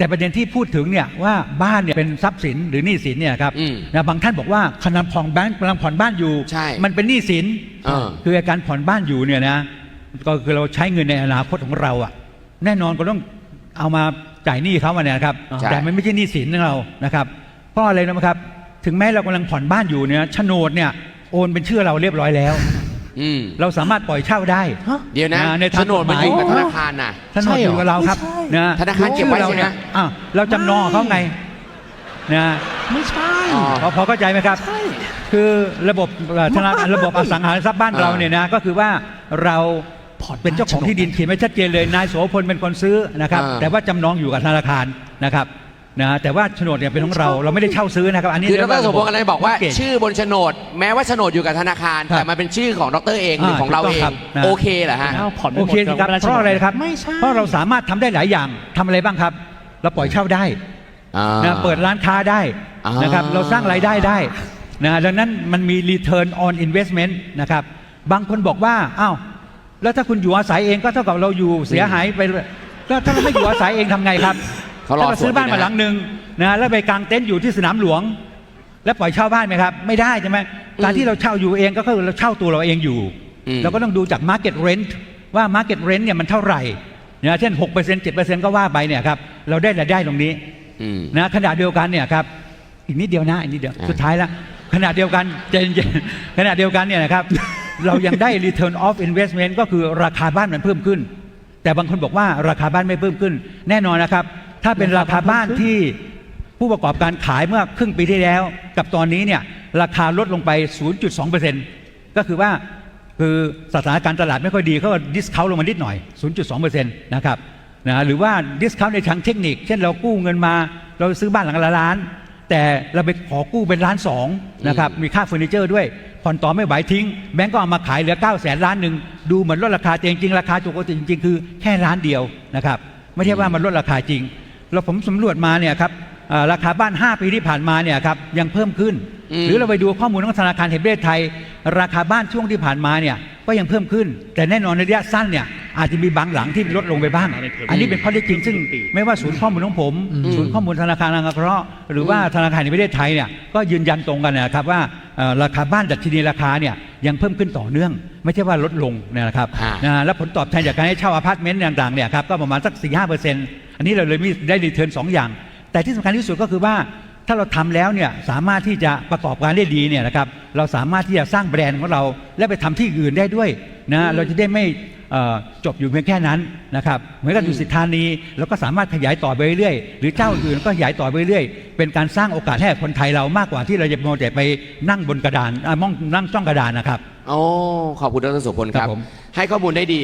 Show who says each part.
Speaker 1: แต่ประเด็นที่พูดถึงเนี่ยว่าบ้านเนี่ยเป็นทรัพย์สินหรือหนี้สินเนี่ยครับ
Speaker 2: อืม
Speaker 1: นะบางท่านบอกว่าขณะผ่อนบ้านกำลังผ่อนบ้านอยู่
Speaker 2: ใช่
Speaker 1: มันเป็นหนี้สิน
Speaker 2: เออ
Speaker 1: คือการผ่อนบ้านอยู่เนี่ยนะก็คือเราใช้เงินในอนาคตของเราอะแน่นอนก็ต้องเอามาจ่ายหนี้เขามาเนี่ยนะครับ
Speaker 2: ใช่
Speaker 1: แต่มันไม่ใช่หนี้สินของเรานะครับเพราะอะไรนะครับ ถึงแม้เรากำลังผ่อนบ้านอยู่เนี่ยโฉนดเนี่ยโอนเป็นชื่อเราเรียบร้อยแล้ว
Speaker 2: อืม
Speaker 1: เราสามารถปล่อยเช่าได้
Speaker 2: เดี๋ยวนะ
Speaker 1: อ่าในทาง
Speaker 2: โฉนดมันอยู่กับ
Speaker 1: กฎห
Speaker 2: ธ
Speaker 1: มาย
Speaker 2: นาคารน่ะ
Speaker 1: โฉนดอยู่กับเราครับนะ
Speaker 2: ธนาคารเก็บไว้
Speaker 1: ชื่อเราเนี่ย
Speaker 2: ใช่ไหม
Speaker 1: อ้าวเราจำนองกับเขาไงนะ
Speaker 3: ไม่ใช่
Speaker 2: อ๋อ
Speaker 1: พอพอเข้าใจไหมครับ
Speaker 3: ใช่
Speaker 1: คือระบบเอ่อธนาคารระบบอสังหาริมทรัพย์บ้านเราเนี่ยนะก็คือว่าเรา
Speaker 3: ผ่อน
Speaker 1: เป็นเจ้าของที่ดินเขียนไว้ชัดเจนเลยนายโสพลเป็นคนซื้อนะครับ
Speaker 2: อ่า
Speaker 1: แต่ว่าจำนองอยู่กับธนาคารนะครับ นะแต่ว่าโฉนดเนี่ยเป็นของเราเราไม่ได้เช่าซื้อนะครับอันนี้
Speaker 2: คือด
Speaker 1: เรีย
Speaker 2: รสมพงศ์กำลังบอกว่า
Speaker 1: เกจ
Speaker 2: ชื่อบนโฉนด แม้ว่าโฉนดอยู่กับธนาคาร
Speaker 1: ครับ
Speaker 2: แต่มันเป็นชื่อของดรเองหรือ
Speaker 1: อ่า
Speaker 2: ของเรา
Speaker 1: ถูกต้อง
Speaker 2: เอง
Speaker 1: ครับนะ
Speaker 2: โอเคเหรอฮะ
Speaker 3: เอาผ่อนไม่
Speaker 1: โอ
Speaker 3: หมด
Speaker 1: เคสิครับ
Speaker 3: ก็ม่ด้
Speaker 1: เพราะอะไรครับ
Speaker 3: ไม่ใช่
Speaker 1: เพราะเราสามารถทำได้หลายอย่างทำอะไรบ้างครับ เราปล่อยเช่าได้
Speaker 2: อ่า
Speaker 1: นะเปิดร้านค้าได้
Speaker 2: อ่าน
Speaker 1: นะครับเราสร้างรายได้ได้นะดังนั้นมันมี return on investment นะครับบางคนบอกว่าอ้าวแล้วถ้าคุณอยู่อาศัยเองก็เท่ากับเราอยู่เสียหายไปเลยแล้วถ้าเราไม่อยู่อาศัยเองทำไงครับ
Speaker 2: เขารอ
Speaker 1: ถ้าเราซื้อบ้าน
Speaker 2: ส่วน
Speaker 1: มา
Speaker 2: นี้นะ
Speaker 1: หลังหนึ่งนะแล้วไปกางเต็นท์อยู่ที่สนามหลวง แล้วปล่อยเช่าบ้านไหมครับ ไม่ได้ใช่ไหมการที่เราเช่าอยู่เองก็คือเราเช่าตัวเราเองอยู่
Speaker 2: อืม
Speaker 1: เราก็ต้องดูจาก market rent ว่า market rent เนี่ยมันเท่าไหร่นะเช่น6% 7%ก็ว่าไปเนี่ยครับเราได้รายได้ตรงนี้
Speaker 2: อืม
Speaker 1: นะขณะเดียวกันเนี่ยครับอีกนิดเดียวนะอีกนิดเดียว
Speaker 2: อ่า
Speaker 1: สุดท้ายละขณะเดียวกันใจเย็นๆขณะเดียวกันเนี่ยนะครับ เรายังได้ return of investment ก็คือราคาบ้านมันเพิ่มขึ้น แต่บางคนบอกว่าราคาบ้านไม่เพิ่มขึ้น แน่นอนนะครับ ถ้าเป็นราคาบ้านที่ผู้ประกอบการขายเมื่อครึ่งปีที่แล้ว กับตอนนี้เนี่ยราคาลดลงไป 0.2%ก็คือว่าคือสถานการณ์ตลาดไม่ค่อยดีเขาก็ดิสคาวลงมานิดหน่อย 0.2%นะครับนะหรือว่าดิสคาวในทางเทคนิค เช่นเรากู้เงินมาเราซื้อบ้านหลังละล้าน แต่เราไปขอกู้เป็นล้านสองนะครับมีค่าเฟอร์นิเจอร์ด้วยผ่อนต่อไม่ไหวทิ้งแบงก์ก็เอามาขายเหลือ9ก้าแสนล้านหนึ่งดูเหมือนลดราคาแต่จริงๆราคาปกติจริง ๆ คือแค่ล้านเดียวนะครับไม่ใช่ว่ามันลดราคาจริง เราผมสำรวจมาเนี่ยครับอ่าราคาบ้าน 5 ปีที่ผ่านมาเนี่ยครับยังเพิ่มขึ้น
Speaker 2: อืม
Speaker 1: หรือเราไปดูข้อมูลของธนาคารแห่งประเทศไทย ราคาบ้านช่วงที่ผ่านมาเนี่ยก็ยังเพิ่มขึ้น แต่แน่นอนในระยะสั้นเนี่ยอาจจะมีบางหลังที่ลดลงไปบ้าง อันนี้เป็นข้อเท็จจริงซึ่งไม่ว่าศูนย์ข้อมูลของผม ศูนย์ข้อมูลธนาคารอนุเคราะห์หรือว่าธนาคารในประเทศไทยเนี่ยก็ยืนยันตรงกันนะครับว่าเอ่อราคาบ้านดัชนีราคาเนี่ยยังเพิ่มขึ้นต่อเนื่อง ไม่ใช่ว่าลดลงนะครับ
Speaker 2: อ่า
Speaker 1: นะและผลตอบแทนจากการให้เช่าอพาร์ตเมนต์ต่างๆเนี่ยครับก็ประมาณสัก4-5เปอร์เซ็นต์ อันนี้เราเลยมีได้รีเทิร์นสองอย่าง แต่ที่สำคัญที่สุดก็คือว่าถ้าเราทำแล้วเนี่ยสามารถที่จะประกอบการได้ดีเนี่ยนะครับเราสามารถที่จะสร้างแบรนด์ของเรา และไปทำที่อื่นได้ด้วยนะเราจะได้ไม่เอ่อจบอยู่เพียงแค่นั้นนะครับเหมือนกับดุสิตธานีเราก็สามารถขยายต่อไปเรื่อยๆหรือเจ้าอื่นก็ขยายต่อไปเรื่อยๆเป็นการสร้างโอกาสให้กับคนไทยเรามากกว่าที่เราจะมัวแต่ไปนั่งบนกระดานอะมองนั่งจ้องกระดานนะครับ
Speaker 2: โอ้ขอบคุณดรสุพลครับ
Speaker 1: ครับผม
Speaker 2: ให้ข้อมูลได้ดี